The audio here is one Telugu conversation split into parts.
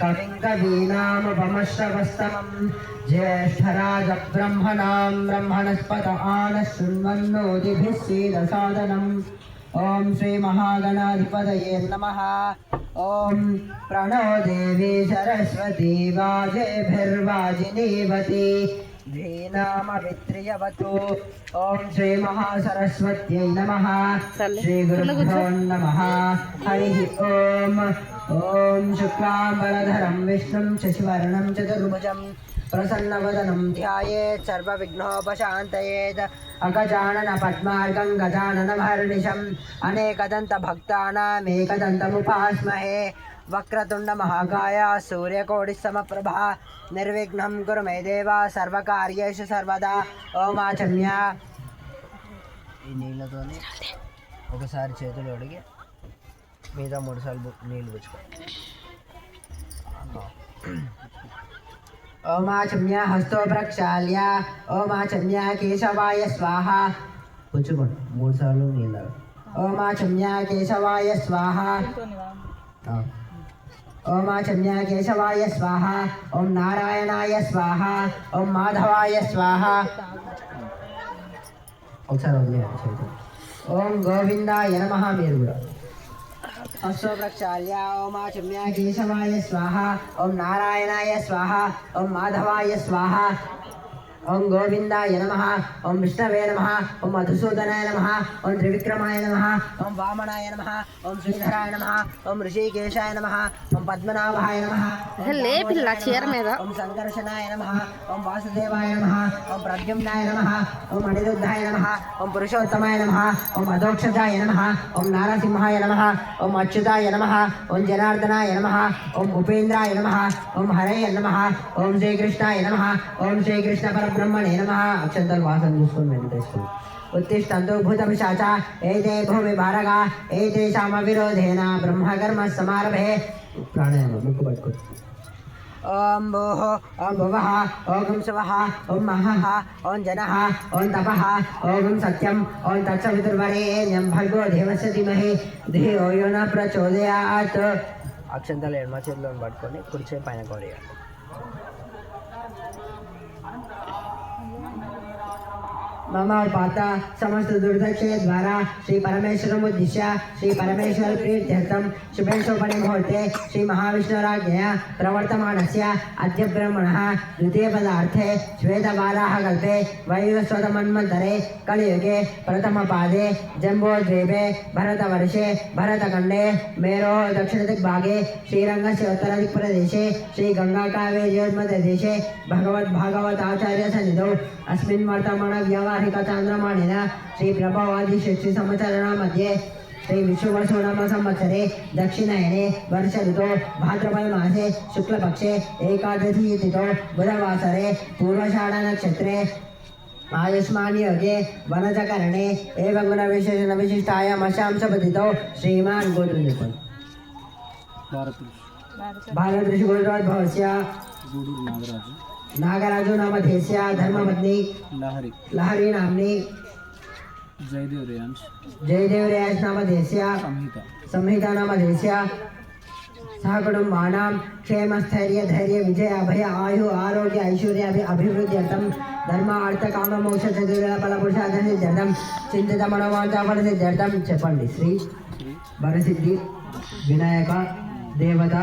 कविङ्गवीनामुपमश्रवस्तमम् ज्येष्ठराजब्रह्मणां ब्रह्मणस्पत आनः शृण्वन्नोदिभिः सीदसादनम् ॐ श्रीमहागणाधिपतये नमः। ॐ प्रणो देवी सरस्वती वाजेभिर्वाजिनीवती। ధీనామవిత్రియవతు ఓం శ్రీ మహాసరస్వత్యై నమ శ్రీ గురుభ్యో నమ హరి ఓం ఓం శుక్లాంబరధరం విష్ణుం శశివర్ణం చతుర్భుజం ప్రసన్నవదనం ధ్యాయేత్ సర్వవిఘ్నోపశాంతయేత్ అగజానన పద్మార్గం గజానన మహర్నిశం అనేకదంత భక్తానామేకదంతముపాస్మహే अनेकदन्तभक्तानामेकदन्तमुपास्महे वक्रतुण्डमहाकाय सूर्यकोटिसमप्रभा निर्विघ्नं कुरु मे देव सर्वकार्येषु सर्वदा ఓమాచమ్య ఈ నీళ్ళతోనే ఒకసారి చేతులు అడిగి మిగతా మూడు సార్లు నీళ్ళు పుచ్చుకో ఓమాచమ్య హస్తో ప్రక్షాళ్య ఓమాచమ్య కేశవాయ స్వాహ పుచ్చుకోండి మూడు సార్లు నీళ్ళు ఓమాచమ్య కేశవాయ స్వాహ ఆ. ఓమాచమ్య కేశవాయ స్వాహ ఓం నారాయణాయ స్వాహ ఓం మాధవాయ స్వాహ. ఒకసారి ఓం గోవిందాయ నమ మీరు కూడా. హస్తో ప్రక్షాళ్య ఓమాచమ్య కేశవాయ స్వాహ ఓం నారాయణాయ స్వాహ ఓం మాధవాయ స్వాహ ఓం గోవిందాయ నమ ఓం విష్ణవే నమ ఓం మధుసూదనాయ నమ ఓం త్రివిక్రమాయ నమ ఓం వామనాయ నమ ఓం శ్రీధరాయ నమ ఓం ఋషికేశాయ నమ ఓం పద్మనాభాయ నమ లే పిల్ల చీర మీద ఓం సంకర్షణాయ నమ ఓం వాసుదేవాయ నమ ఓం ప్రద్యుమ్నాయ నమ ఓం అనిరుద్ధాయ నమ ఓం పురుషోత్తమాయ నమ ఓం అధోక్షజాయ నమ ఓం నారసింహాయ నమ ఓం అచ్యుతాయ నమ ఓం జనార్దనాయ నమ ఓం ఉపేంద్రాయ నమ ఓం హరయ నమ ఓం శ్రీకృష్ణాయ నమ ఓం శ్రీకృష్ణ బ్రహ్మణే నమ అక్షంతలు వాసన చూసుకొని మేము తెచ్చుకున్నాం उत्तिष्ठन्तुभूतपिशाच एते भूमि भारगा एतेषामविरोधेन ब्रह्मकर्म समारभे प्राणायाम मुखपट्कु ॐ भोः ॐ भुवः ॐ शिवः ॐ महः ॐ जनः ॐ तपः ॐ सत्यम् ॐ तत्सवितुर्वरेण्यं भर्गो देवस्य धीमहि धियो यो न प्रचोदयात् అక్షంతలు ఎడమ చేతిలో పట్టుకొని కుర్చీ పైన కొడేయాలి मम पाता समस्त दुर्दक्षे द्वारा श्री परमेश्वरम उद्दिश्य श्री परमेश्वर प्रीत्यर्थम शुभेशोपने मुहूर्ते श्री महाविष्णुराज्ञया प्रवर्तमानस्य अद्य ब्रह्मणः द्वितीय पदार्थे श्वेतवाराह कल्पे वैवस्वतमन्वन्तरे कलियुगे प्रथमपादे जम्बोद्वीपे भरतवर्षे भरतखण्डे मेरोः दक्षिणदिग्भागे श्रीरङ्गस्य उत्तरदिक्प्रदेशे श्रीगङ्गाकावेर्योर्मध्यदेशे भगवद्भागवताचार्यसन्निधौ। अस्मिन् చంద్రమాణిన శ్రీ ప్రభావాది షష్ఠి సంవత్సరాల మధ్య శ్రీ విశ్వ షోడమ సంవత్సరే దక్షిణాయనే వర్ష ఋతో భాద్రపదమాసే శుక్లపక్షే ఏకాదశి తిథో బుధవాసరే పూర్వషాఢ నక్షత్రే आयुष्मान्योगे वनजकरणे एवं गुणविशेषणविशिष्टायाम् अशांशपतितो श्रीमान् गोतुनिपुन् भारतऋषिगुरुद्वाद्भवस्य नागराजो नाम धेसिया धर्म पत्नी लहरी। लहरी नामनी जयदेव रेयांश जयदेव रेयांश नाम धेसिया संहिता। संहिता नाम धेसिया सहकुटुम्बाणां क्षेमस्थैर्य धैर्य विजय अभय आयु आरोग्य ऐश्वर्य अभिवृद्ध्यर्थं धर्म अर्थ काम मोक्ष चतुर्वेद फल पुरुषार्थं जर्थं चिंतित मनोवाचापरति जर्थं चपंडि श्री वरसिद्धि వినాయక దేవత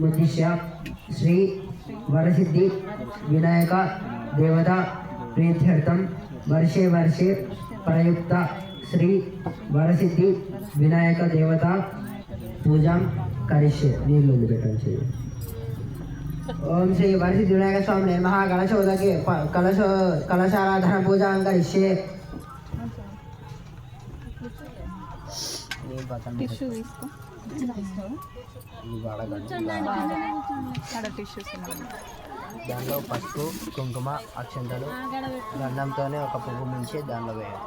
ముద్దిష్య శ్రీ వరసిద్ధి వినాయక దేవత ప్రీత్యర్థం వర్షే వర్షే ప్రయుక్త శ్రీ వరసిద్ధి వినాయక దేవత పూజాం కరిష్యే నీళ్ళు వదిలిపెట్టండి చెయ్యి ఓం శ్రీ వరసిద్ధి వినాయక స్వామి నమ కలశోదకే ప- కలశ కలశారాధన పూజాం కరిష్యే టిష్యూ తీసుకో ఇది వాడకండి ఆడ టిష్యూస్ ఉన్నాయి దానిలో పసుపు కుంకుమ అక్షంతలు గంధంతోనే ఒక పువ్వు ముంచి దానిలో వేయాలి.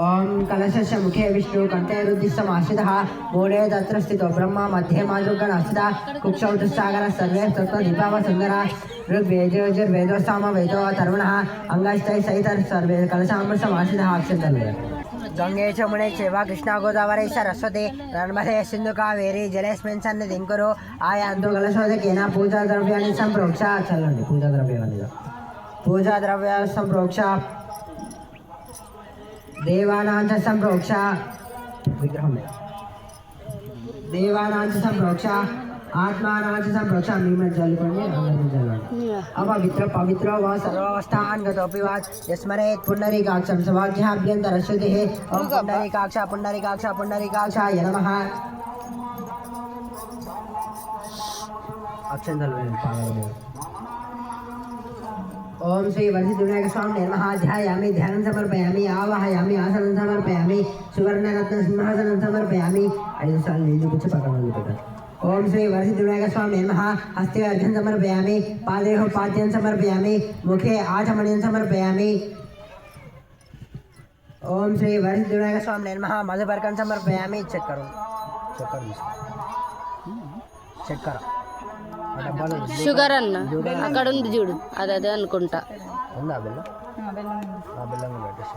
ఓం కలశస్య ముఖే విష్ణు కంఠే రుద్ధిస్తమాశ్రిత మూడే తత్ర స్థితో బ్రహ్మ మధ్యే మాతృగణ అస్థిత కుక్షౌతుసాగర సర్వే తత్వ దీపావ సుందర ఋగ్వేదోజుర్వేదోస్తామ వేదో తర్వణ అంగస్థై సైతర్ సర్వే కలశామృతమాశ్రిత అక్షంతలు గంగే చమునే శివ కృష్ణ గోదావరి సరస్వతి నర్మదే సింధు కావేరి జలేస్మిన్ సన్నిధిం కురు. ఆయాంతు కలశోదకేన పూజా ద్రవ్యాన్ని సంప్రోక్ష. చల్లండి పూజా ద్రవ్యాన్ని పూజా ద్రవ్య సంప్రోక్ష. దేవానాంచ సంప్రోక్ష. విగ్రహం దేవానాంచ సంప్రోక్ష. ఆత్మానాంచ సంప్రోక్ష మీ మీద చల్లుకోండి అందరి చల్లండి అపవిత్ర పవిత్ర వా సర్వావస్థాన్ గతోపి వా యస్మరేత్ పుండరీకాక్షం సవాఖ్యాభ్యంతర శృతి ఓం పుండరీకాక్ష పుండరీకాక్ష పుండరీకాక్షాయ నమః అక్షంతలు వేయండి పాదాల మీద. ఓం శ్రీ వరసిద్ధునాయక స్వామి నమః ధ్యాయామి ధ్యానం సమర్పయామి ఆవాహయామి ఆసనం సమర్పయామి సువర్ణరత్న సింహాసనం సమర్పయామి ఐదు సార్లు నీళ్ళు పిచ్చి పక్కన వదిలిపెట్టాలి ఓం శ్రీ వరసిద్ధునాయక స్వామి నమః. హస్తే అర్ఘ్యం సమర్పయామి. పాదేహ పాద్యం సమర్పయామి. ముఖే ఆచమణ్యం సమర్పయామి. ఓం శ్రీ వరసిద్ధునాయక స్వామి నమః. మధుపర్కం సమర్పయామి. చక్కెర. చక్కెర. చక్కెర. షుగర్ అన్న. అక్కడ ఉంది చూడు. అదే అదే అనుకుంటా. ఉందా బెల్లం? బెల్లం పెట్టేసి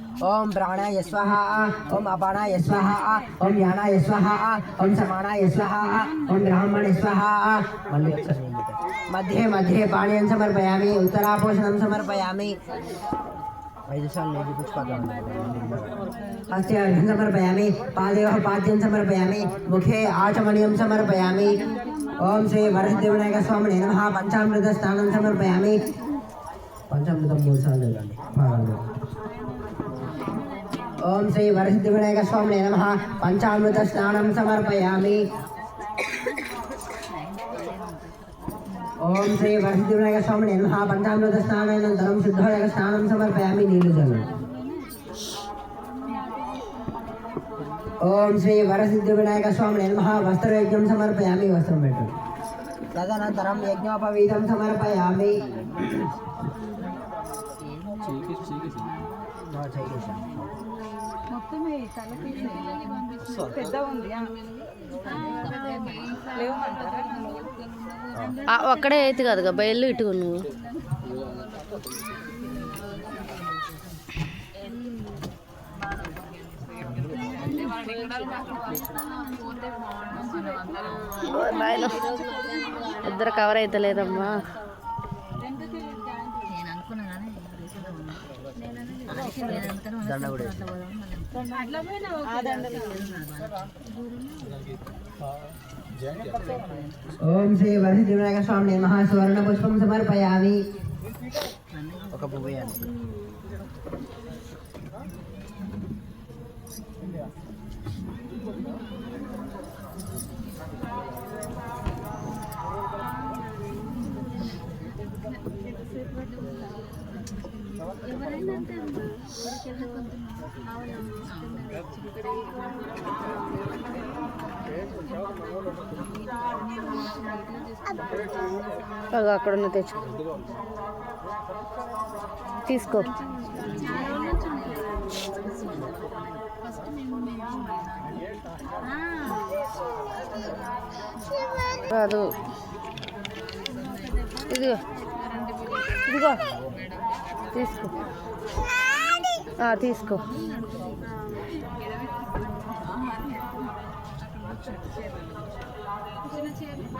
ओम प्राणाय स्वाहा, ओम अपानाय स्वाहा, ओम यानाय स्वाहा, ओम समानाय स्वाहा, ओम ब्राह्मण स्वाहा। मध्ये मध्ये पाणियं समर्पयामि, उत्तरापोषणं समर्पयामि। हस्त्यर्घ्यं समर्पयामि पादयोः पाद्यं समर्पयामि, मुखे आचमनीयं समर्पयामि। ओम श्री वरसदेवनायकस्वामिने नमः पञ्चामृतस्नानं समर्पयामि। पञ्चामृतं मूलसाले ओम श्री वरसिद्धिविनायक स्वामी नम. पंचामृत स्नान समर्पयामी. ओम श्री वरसिद्धिविनायक स्वामी नम. पंचामृत स्नान शुद्धोदक स्नान समर्पयामी. नीलजल. ओम श्री वरसिद्धिविनायक स्वामी नम. वस्त्रयज्ञ समर्पया वस्त्र तदनन्तरं यज्ञोपवीत समर्पयामि. పెద్ద ఉంది ఒక్కడే అయితే కదా బయలు ఇటు నువ్వు. ఇద్దరు కవర్ అయితే లేదమ్మా దండ కూడా వేసి. ఓం శ్రీ వరసిద్ధి వినాయక స్వామి నమః సువర్ణ పుష్పం సమర్పయామి ఒక పువ్వు వేయండి. అగో అక్కడ ఉన్న తెచ్చుకో. తీసుకో. కాదు. ఇదిగో. ఇదిగో. తీసుకో. తీసుకో.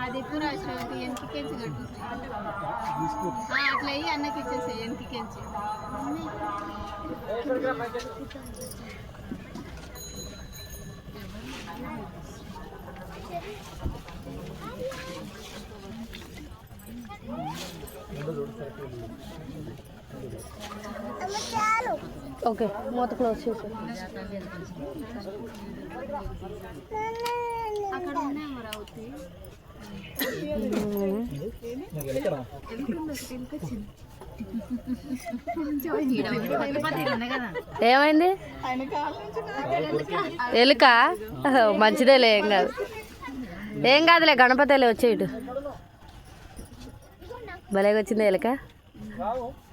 అది పూరా శ్రవంతి ఎంకికెంచి కట్టు అట్లా అయ్యి అన్నకి ఇచ్చేసాయి ఎంకికెంచి ఓకే మూత క్లోజ్ చేసి ఏమైంది? ఎలుక? మంచిదేలే ఏం కాదు. ఏం కాదులే గణపతిలే వచ్చే ఇటు భలేగా వచ్చింది ఎలుక?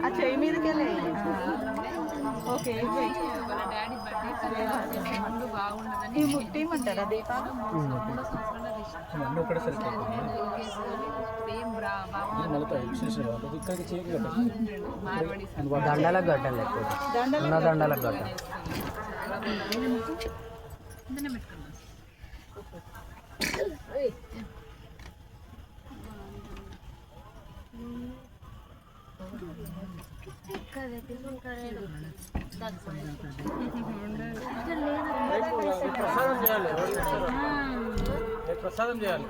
ఆ చెయ్యి మీదకి వెళ్ళి. ఓకే ఇవ్వి. వాళ్ళ డాడీ బర్త్డే ముందు బాగుండదని ఈ ముట్టిమంటారా దీపాలు మూడో సంవత్సరంలో తీసిన అన్నీ ఒకటే సరిగ్గా ప్రసాదం చేయాలి ప్రసాదం చేయాలి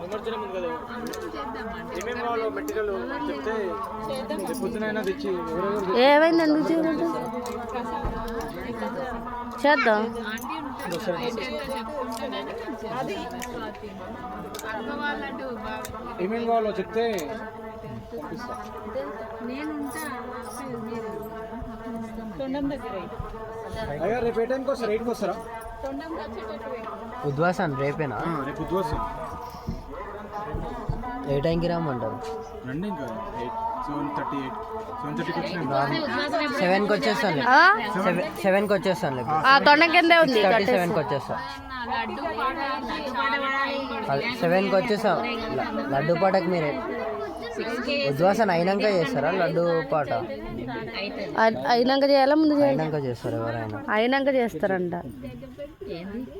నిమజ్జనం ఉంది కదా ఏమేమి కావాలో మెటీరియల్ చెప్తే పొద్దునైనా తెచ్చి ఏమైంది ఎందుకు చేయలేదు చేద్దాం ఏమేమి కావాలో చెప్తే అయ్యా రేపు ఏ టైంకి వస్తారా? ఎయిట్కి వస్తారా. ఉద్వాసన్ రేపేనా? ఆ, రేపు పొద్దు వస్తాం ఏ టైంకి రమ్మంటారు? రండి ఇంకా. Eight seven thirty eight. సెవెన్కి వచ్చేస్తాను సెవెన్కి వచ్చేస్తాను ఆ తొండ కిందే ఉంది. సెవెన్కి వచ్చేస్తా. సెవెన్కి వచ్చేస్తాం ల- లడ్డు పాటకు మీరే. ఉద్వాసన అయినాక చేస్తారా? లడ్డు పాట? అయి- అయినాక చేయాలా? ముందు చేయాలి? అయినాక చేస్తారు ఎవరైనా. అయినాక చేస్తారంట.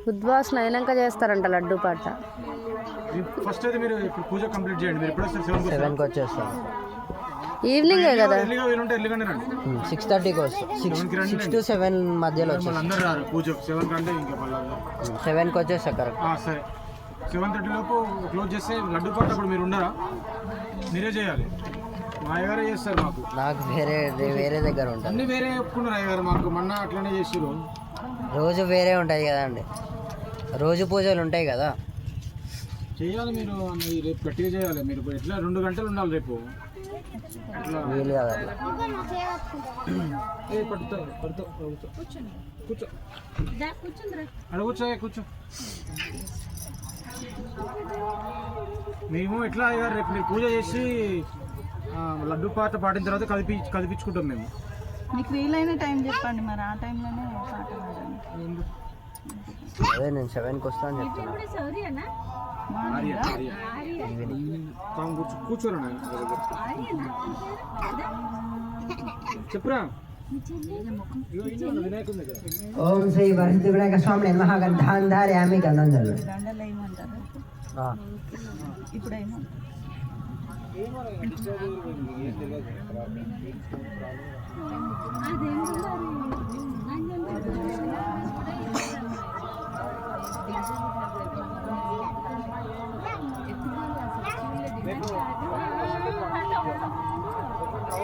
ఉద్వాసన అయినాక చేస్తారంట లడ్డు పాట. ఫస్ట్ అయితే మీరు ఇప్పుడు పూజ కంప్లీట్ చేయండి. మీరు సెవెన్కి వచ్చేస్తాం ఈవినింగే కదా. సిక్స్ థర్టీకి వస్తాం. సిక్స్ టు సెవెన్ మధ్యలో సెవెన్కి వచ్చేస్తా. కరెక్ట్. సరే. సెవెన్ థర్టీ లోపు క్లోజ్ చేస్తే లడ్డు పాట అప్పుడు మీరు ఉండరా? మీరే చేయాలి. మా అయ్యగారే చేస్తారు మాకు. నాకు వేరే వేరే దగ్గర ఉంటుంది అన్ని వేరే చెప్పుకున్నారు అయ్యగారు మాకు. మొన్న అట్లనే చేసిరు రోజు వేరే ఉంటాయి కదండి రోజు పూజలు ఉంటాయి కదా. చేయాలి మీరు రేపు గట్టిగా చేయాలి. మీరు ఎట్లా రెండు గంటలు ఉండాలి రేపు. వీలు కదా కూర్చో. కూర్చో. మేము ఎట్లా అయ్యారు రేపు మీరు పూజ చేసి లడ్డు పాట పాడిన తర్వాత కదిపి కదిపించుకుంటాం మేము. మీకు వీలైన టైం చెప్పండి మరి. ఆ టైంలోనే పాట పాడండి. అదే నేను సెవెన్కి వస్తా అని చెప్తున్నా. ఆర్య ఆర్య. తాము కూర్చో కూర్చోరా. చెప్పురా. ఓం శ్రీ వరసిద్ధి వినాయక స్వామి నమః గంధాంధార్యామి గంధం చల్లు దండలు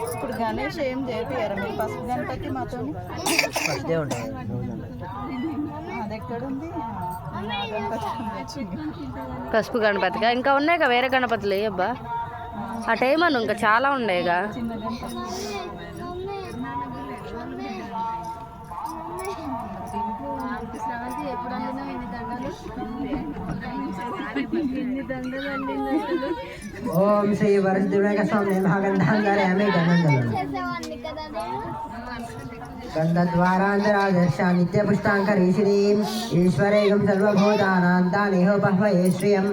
ఇప్పుడు గణేష్ ఏం చేపియారా మీరు పసుపు గంటకి మాతో ఫస్ట్ డే ఉంటుంది రోజు అది ఎక్కడుంది. పసుపు గణపతిగా ఇంకా ఉన్నాయిగా వేరే గణపతులు అబ్బా. ఆ టైం అను ఇంకా చాలా శ్రావంతి ఎప్పుడు ओम श्री वरस देव से सामने वर्ष दिव्य जा रहे हैं हमें गंदन जल गंदन द्वारा अंदर आ जाए शानित्य पुष्टां करी श्री ईश्वर एकम सर्व गंधद्वारान्तरादर्शा नित्यपुष्टाङ्करी श्रीम् ईश्वरेकं सर्वभूतानान्तानिहोपह्वये श्रियम्।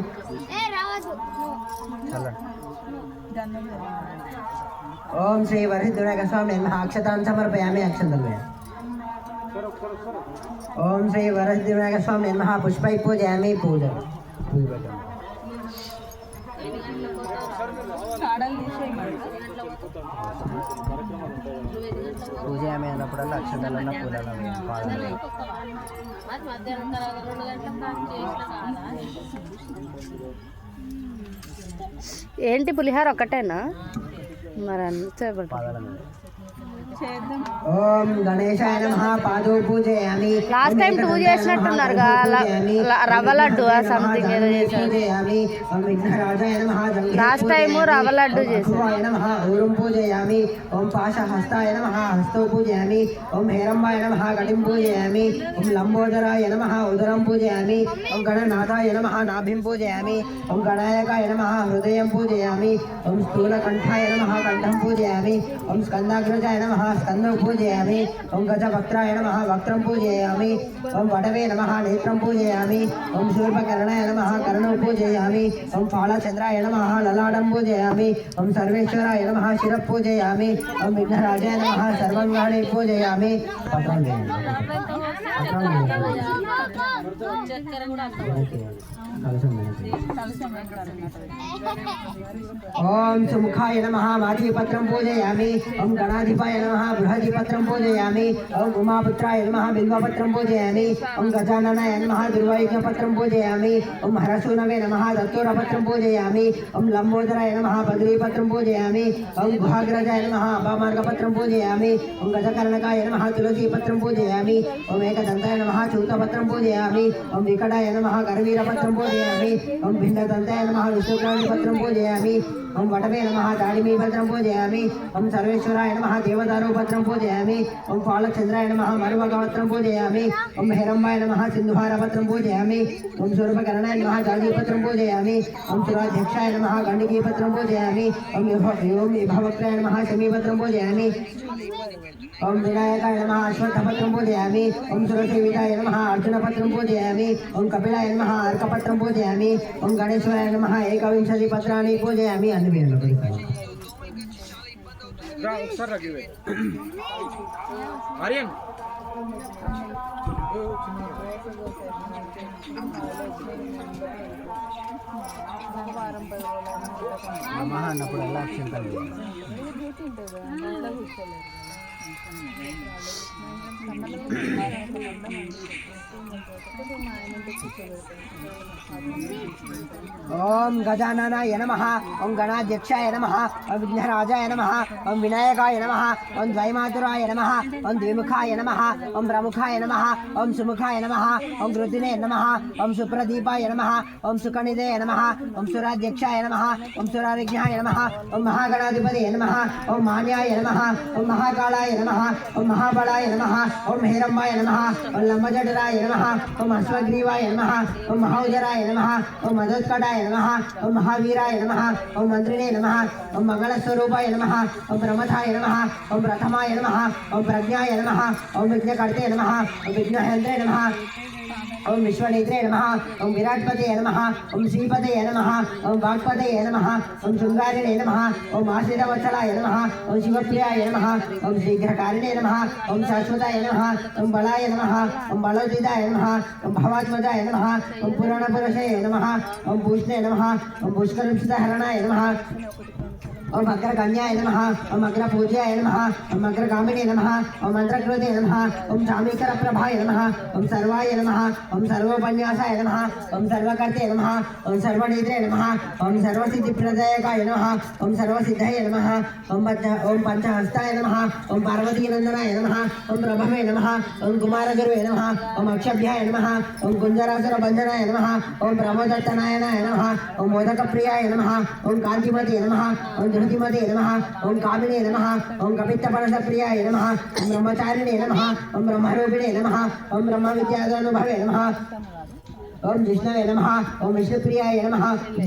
ओम श्री वरसिद्धुनायक स्वामी महाक्षतान् समर्पयामि अक्षन्तमय ओम श्री वरसिद्धुनायक स्वामी महापुष्पै पूजयामि पूजा पूजा గంటలకు నాకు చేసిన కాదా ఏంటి పులిహార ఒక్కటేనా? మరి అంతే ఓం గణేశాయ నమః పాదో పూజయామి. Last time two చేసినట్టున్నారుగా, రవ్వ లడ్డు ఆ something ఏదో చేశారు. time పూజయామి. రవ్వ లడ్డు ఓం చేశారు. నమః ఊరుం పూజయామి. ఓం పాశహస్తాయ నమః హస్తో పూజయామి. ఓం హేరంబాయ నమః గడిం పూజయామి. ఓం లంబోదరాయ నమః ఉదరం పూజయామి. ఓం గణనాథాయ నమః నాభిం పూజయామి. ఓం గణాయకాయ నమః హృదయం పూజయామి. ఓం స్థూలకంఠాయ నమః కంఠం పూజయామి. ఓం స్కందాగ్రజాయ నమః స్కందం పూజయామి ఓం గజవక్త్రాయ నమః వక్త్రం పూజయామి ఓం వడవే నమః నేత్రం పూజయామి ఓం శూర్పకర్ణాయ నమః కర్ణం పూజయామి ఓం ఫాళచంద్రాయ నమః లలాటం పూజయామి ఓం సర్వేశ్వరాయ నమః శిర పూజయామి ఓం విఘ్నరాజాయ నమః సర్వంగాణి పూజయామి పత్రం చేయండి. పత్రం చేయండి. చక్కెర కూడా కలశం వేయండి. కలశం ఎక్కడ అన్నట్టు ఓం సుముఖాయ నమ మాధవీపత్రం పూజయామి ఓం గణాధిపాయ నమ బృహదీపత్రం పూజయామి ఓం ఉమాపుత్రాయ నమ బిల్వపత్రం పూజయామి ఓం గజాననాయ నమ దుర్వైజ్ఞపత్రం పూజయామి ఓం హరసూనవే నమ దత్తూరపత్రం పూజయామి ఓం లంబోదరాయ నమ బద్రీపత్రం పూజయామి ఓం గుహాగ్రజాయ నమ అభామార్గపత్రం పూజయామి ఓం గజకర్ణకాయ నమ తులసీపత్రం పూజయామి ఓం ఏకదంతాయ నమ చూతపత్రం పూజయామి ఓం వికటాయ నమ వటవే నమ దాడిమీ భద్రం పూజయామి. ఓం సర్వేశ్వరాయ నమ దేవదారు భద్రం పూజయామి. ఓం పాలచంద్రాయ నమ మరుమగవత్రం పూజయామి. ఓం హిరంబాయ నమ సింధుభార పత్రం పూజయామి. ఓం స్వరూపకరణాయ నమ జాజీపత్రం పూజయామి. ఓం సురాధ్యక్షాయ నమ గండికీ గండికీపత్రం పూజయామి. ఓం ఓం విభవక్రాయ నమ శమీపత్రం పూజయామి. ఓం వినాయకాయ నమ అశ్వత్థపత్రం పూజయామి. ఓం సురసేవితాయ నమ అర్జునపత్రం పూజయామి. ఓం కపిలాయ నమ అర్కపత్రం పూజయామి. ఓం గణేశ్వరాయ నమ ఏకవింశతి పత్రాన్ని పూజయామి అన్ని పేర్లు రా ఒకసారి రా గివ్ ఇట్. ఆర్యన్. నమ అన్నప్పుడు ఎలా అక్షంతలు. ओम गजाननाय नमः ओम गणाध्यक्षाय नमः ओम विघ्नराजाय नमः ओम विनायकाय नमः ओम द्वैमातुराय नमः ओम द्विमुखाय नमः ओम प्रमुखाय नमः ओम सुमुखाय नमः ओम रुदिने नमः ओम सुप्रदीपाय नमः ओम सुकणिदे नमः ओम सुराध्यक्षाय नमः ओम सुरारिज्ञाय नमः ओम महागणाधिपतये नमः ओम मान्याय नमः ओम महाकालाय नमः ओम महाबलाय नमः ओम हेरम्बाय नमः ओम लंबजडराय नमः ओम हस्वग्रीवाय नमः ओम महाउजराय नमः ओम मधोत्कटाय नमः ओम महावीराय नमः ओम मंत्रिणे नमः ओम मंगलस्वरूपाय नमः ओम प्रमथाय नमः ओम प्रथमाय नमः ओम प्रज्ञाय नमः ओम विज्ञकर्ते नमः ओम विज्ञहेन्द्रे नमः ओम विश्वनेत्रे नमः ओं विराटपते नमः ओं श्रीपते नमः ओं वाक्पतये नमः ओं शृङ्गारिणे नमः ओं आश्रितवत्सलाय नमः ओं शिवप्रियाय नमः ओं शीघ्रकारिणे नमः ओं शाश्वताय नमः ओं बलाय नमः ओं बलोदिताय नमः ओं भवात्मजाय नमः ओं पुराणपुरुषये नमः ओं भूषणे नमः ओं पुष्करुषितहरणाय नमः ओम अग्रगण्याय नमः ओम अग्रपूज्याय नमः ओम अग्रगामिने नमः ओम अग्रकृते नमः ओम जामेकरप्रभाय नमः ओम सर्वाय नमः ओम सर्वोपन्यासाय नमः ओम सर्वकर्ते नमः ओम सर्वनेत्रे नमः ओम सर्वसिद्धिप्रदायकाय नमः ओम सर्वसिद्धाय नमः ओम पञ्च ओम पंचहस्ताय नमः ओम पार्वतीनन्दनाय नमः ओम प्रभवे नमः ओम कुमारगुरुवे नमः ओम अक्षभ्याय नमः ओम कुञ्जरासुरबन्धनाय नमः ओम प्रमोदत्तनाय नमः ओम मोदक प्रियाय नमः ओम कांतिमती नमः ओम ருதிமதே நம ஓம் காமினே நம ஓம் கபித்த பரச பிரியாய நம ஓம் பிரம்மச்சாரிணே நம ஓம் பிரம்மரூபிணே நம ஓம் பிரம்ம வித்யாதானுபவே நம ओम विष्णवे नम ओम विष्णुप्रियाय नम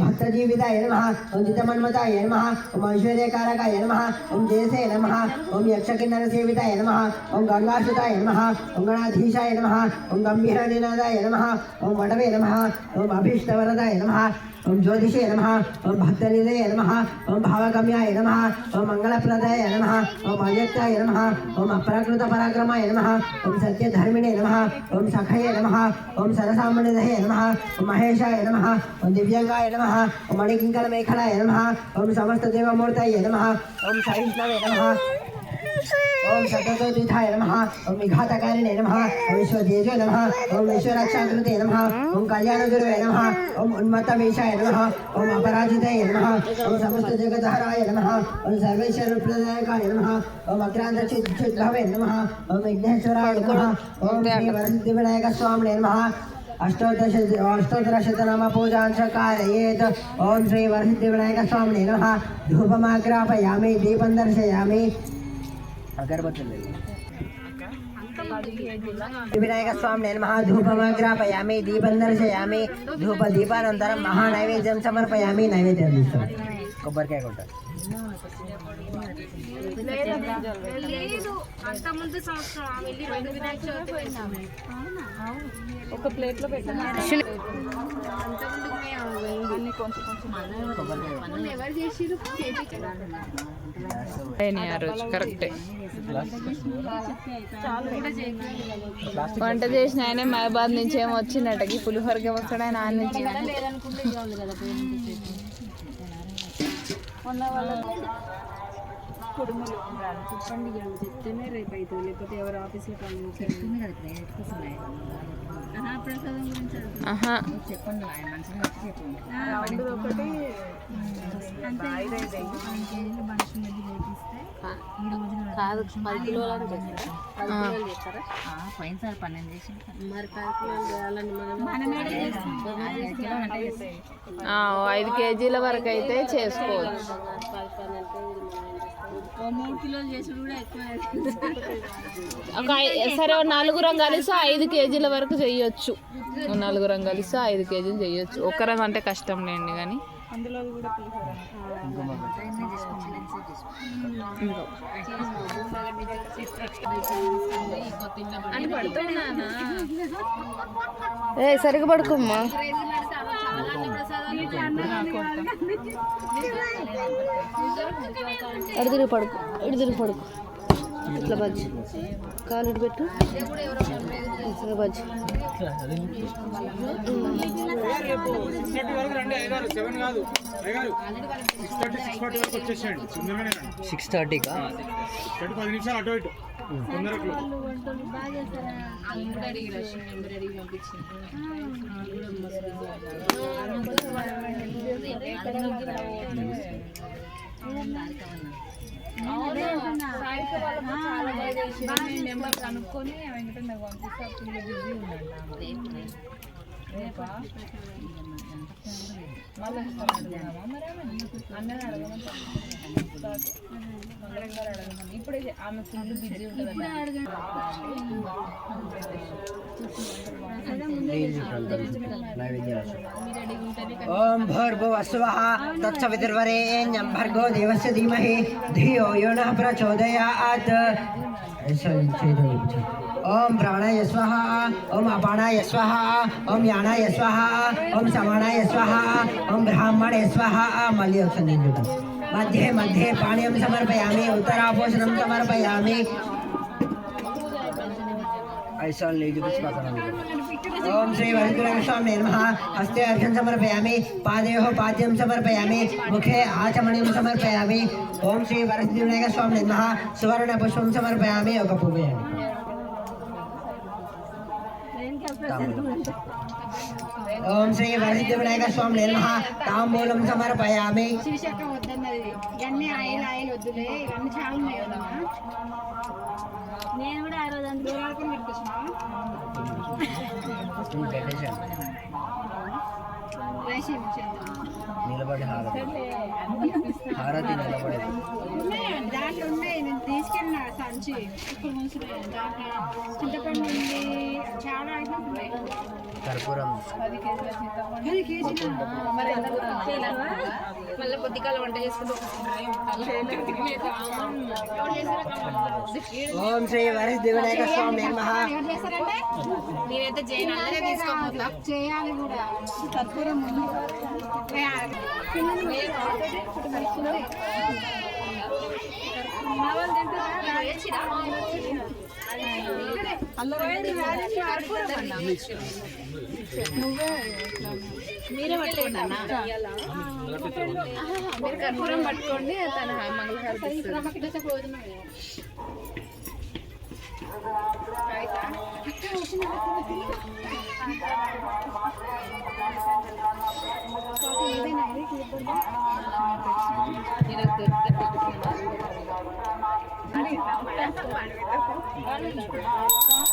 भक्तजीविताय नम ओम जितमन्मताय नम ओम ऐश्वर्यकारकाय नम ओम जयसे नम ओम यक्षकिन्नरसेविताय नम ओम गंगासुताय नम ओम गणाधीशाय नम ओम गंभीरनिनादाय नम ओम मडवे नम ओम अभीष्टवरदाय नम ओम ज्योतिषे नम ओम भक्तनिधे नम ओम भावगम्याय नम ओम मंगलप्रदाय नम ओम अव्यक्ताय नम ओम अपराकृत पराक्रमाय नम ओम सत्यधर्मिणे नम ओम सखये नम ओम सरसाम नम ओम महेशाय नम ओम दिव्यंगाय नम ओम मणिकिंकल मेखलाय नम ओम समस्तदेवमूर्तये नम ओम सहिष्णवे नम ओम सततोतीथाय नमः ओम विघातकारिणे नमः ओम विश्वतेजो नमः ओम विश्वरक्षाकृते नमः ओम कल्याणगुरवे नमः ओम उन्मत्तमेशाय नमः ओम अपराजिताय नमः ओम समस्तजगदहराय नमः ओम सर्वेश्वरप्रदायकाय नमः ओम अक्रान्तचिद्भवे नमः ओम विघ्नेश्वराय नमः ओम श्रीवरसिद्धिविनायकस्वामिने नमः अष्टोदश अष्टोत्तरशतनाम पूजांश कारयेत् ॐ श्रीवरसिद्धिविनायकस्वामिने नमः। धूपमाग्रापयामि, दीपं दर्शयामि। అగరబత్తులు. వినాయక స్వామి నమ ధూపమాగ్రాపయామి దీపం దర్శయామి ధూప దీపానంతరం మహానైవేద్యం సమర్పయామి నైవేద్యం తీస్తాం కొబ్బరికాయ కొట్ట. లేదు అంత ముందు సంవత్సరం వెళ్ళి రెండు వినాయక చవితి పోయినాము ఒక ప్లేట్లో పెట్టాను కొంచెం కొంచెం ఎవరు చేసిరు రోజు కరెక్టే వంట చేసిన ఆయన మహబాద్ నుంచి ఏమో వచ్చిందటకి పులిహోరకి వస్తాడు ఆయన ఆయన నుంచి. కుడుములు చెప్పండి చెప్తేనే రేపు అవుతుంది లేకపోతే ఎవరు ఆఫీస్లో పని చెప్తుంది కదా పది కిలోలు పోయినసారి పన్నెండు చేసి మరి ఐదు కేజీల వరకు అయితే చేసుకోవచ్చు. మూడు కిలోలు చేసుడు కూడా ఎక్కువ. ఒక సరే నలుగురం కలిసి ఐదు కేజీల వరకు చెయ్యొచ్చు. ఓ నలుగురం కలిసి ఐదు కేజీలు చెయ్యొచ్చు. ఒక్కరం అంటే కష్టం లేండి కానీ. ఏ సరిగ్గా పడుకోమ్మా. అడు తిరిగి పడుకో తిరిగి పడుకో. ఇట్లా బజ్జి కాలు పెట్టు ఇట్లా బజ్జి సిక్స్ థర్టీకా పది నిమిషాలు అటు ఇటు తొందరగా నెంబర్ కనుక్కొని వెంకటన్న పంపిస్తే బిజీ ఉందంట. ओम भर्भुवस्व तत्सवितुर्वरे भर्गो देवस्य धीमहि धियो यो न प्रचोदयात् ऐसा चेतो विचारः ओम प्राणाय स्वाहा, ओम अपाणाय स्वाहा, ओम यानाय स्वाहा, ओम समाणाय स्वाहा, ओम ब्राह्मणे स्वाहा मल्योक्षण मध्ये मध्ये पाण्यं समर्पयामि, उत्तरापोषणं समर्पयामि। ऐसा कुछ ओम श्री वरुण स्वामी नमः, हस्ते अर्घ्यं समर्पयामि पाद पाद्यं समर्पयामि, मुखे आचमणिं समर्पयामि। ओम श्री वरुण स्वामी नमः सुवर्ण पुष्पं समर्पयामि ఓం శ్రీ వరసిద్ధివినాయక స్వామి నమః. తాంబూలం సమర్పయామి. నేను కూడా ఆ రోజు అందులో నిలబడి హారతి. హారతి నిలబడి. దాంట్లో ఉన్నాయి. నేను తీసుకెళ్ళిన సంచి. ఇప్పుడు దాంట్లో చింతపండు ఉంది. చాలా ఐటమ్స్ ఉన్నాయి. కర్పూరం. పది కేజీల చింతపండు. పది కేజీల మరి మళ్ళీ పొద్దుకాల వంట చేసుకుంటూ ఓం శ్రీ స్వామి నేనైతే అందరే తీసుకోపోతా చేయాలి కూడా. కర్పూరం ఉంది. నువ్వే మీరే పట్టుకోండి అన్న మీరు కర్పూరం పట్టుకోండి తన మంగళహారం ఇస్తుంది. దొరికితే 好好好好好好好好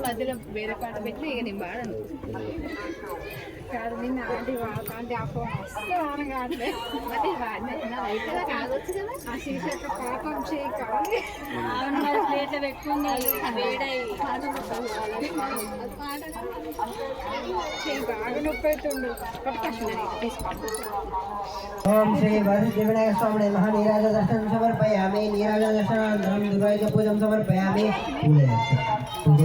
మధ్యలో వేరే పాట పెట్టి ఇక నేను పాడను. కాదు నిన్న ఆంటీ వా- ఆంటీ ఆ ఫోన్ వస్తే వారం కాదులే మరి వాడిన అయిపోయినా కావచ్చు కదా ఆ శీర్షక పాపం చేయి కాదు మరి ప్లేట్లో పెట్టుకుంది వేడై చేయి బాగా నొప్పి అవుతుండు తీసుకోండి ఓం శ్రీ వరసిద్ధి వినాయక స్వామి నమః నీరాజ దర్శనం సమర్పయామి నీరాజ దర్శనానంతరం దుర్వాయుధ పూజం సమర్పయామి పూజ పూజ